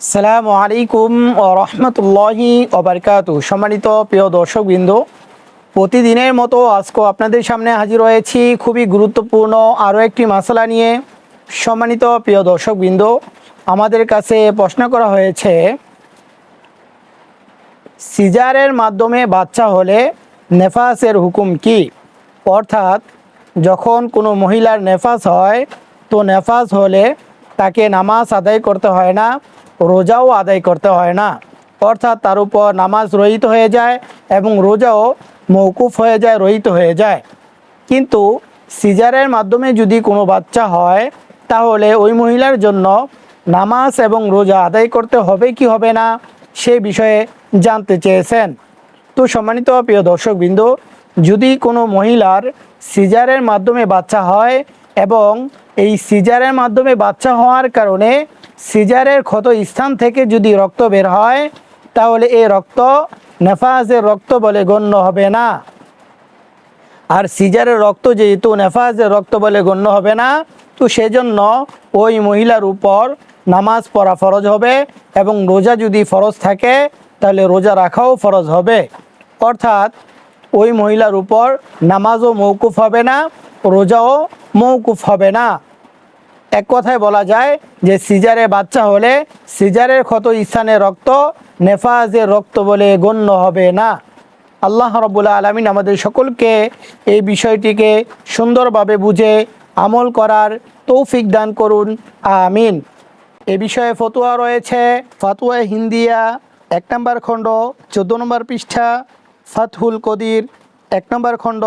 সালামু আলাইকুম ও রহমতুল্লাহি ওবরকাতু সম্মানিত প্রিয় দর্শকবৃন্দ, প্রতিদিনের মতো আজকে আপনাদের সামনে হাজির হয়েছি খুবই গুরুত্বপূর্ণ আরও একটি মশলা নিয়ে। সম্মানিত প্রিয় দর্শকবৃন্দ, আমাদের কাছে প্রশ্ন করা হয়েছে, সিজারের মাধ্যমে বাচ্চা হলে নেফাসের হুকুম কি? অর্থাৎ, যখন কোনো মহিলার নেফাস হয়, তো নেফাস হলে তাকে নামাজ আদায় করতে হয় না রোজাও আদায় করতে হয় না। অর্থাৎ তার উপর নামাজ রহিত হয়ে যায় এবং রোজাও মৌকুফ হয়ে যায়, রহিত হয়ে যায়। কিন্তু সিজারের মাধ্যমে যদি কোনো বাচ্চা হয়, তাহলে ওই মহিলার জন্য নামাজ এবং রোজা আদায় করতে হবে কি হবে না, সে বিষয়ে জানতে চেয়েছেন। তো সম্মানিত প্রিয় দর্শকবৃন্দ, যদি কোনো মহিলার সিজারের মাধ্যমে বাচ্চা হয় এবং এই সিজারের মাধ্যমে বাচ্চা হওয়ার কারণে সিজারের ক্ষত স্থান থেকে যদি রক্ত বের হয়, তাহলে এই রক্ত নেফাজের রক্ত বলে গণ্য হবে না। আর সিজারের রক্ত যেহেতু নেফাজের রক্ত বলে গণ্য হবে না, তো সেজন্য ওই মহিলার উপর নামাজ পড়া ফরজ হবে এবং রোজা যদি ফরজ থাকে, তাহলে রোজা রাখাও ফরজ হবে। অর্থাৎ ওই মহিলার উপর নামাজও মৌকুফ হবে না, রোজাও মৌকুফ হবে না। এক কথায় বলা যায় যে সিজারে বাচ্চা হলে সিজারের ক্ষত স্থানে রক্ত, নেফাজের রক্ত বলে গণ্য হবে না। আল্লাহ রবুল্লা আলমিন আমাদের সকলকে এই বিষয়টিকে সুন্দরভাবে বুঝে আমল করার তৌফিক দান করুন। আমিন। এ বিষয়ে ফতুয়া রয়েছে ফাতুয়া হিন্দিয়া, এক নম্বর খণ্ড, চোদ্দ নম্বর পৃষ্ঠা, ফাতহুল কদির, এক নম্বর খণ্ড,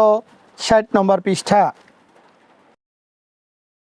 ষাট নম্বর পৃষ্ঠা।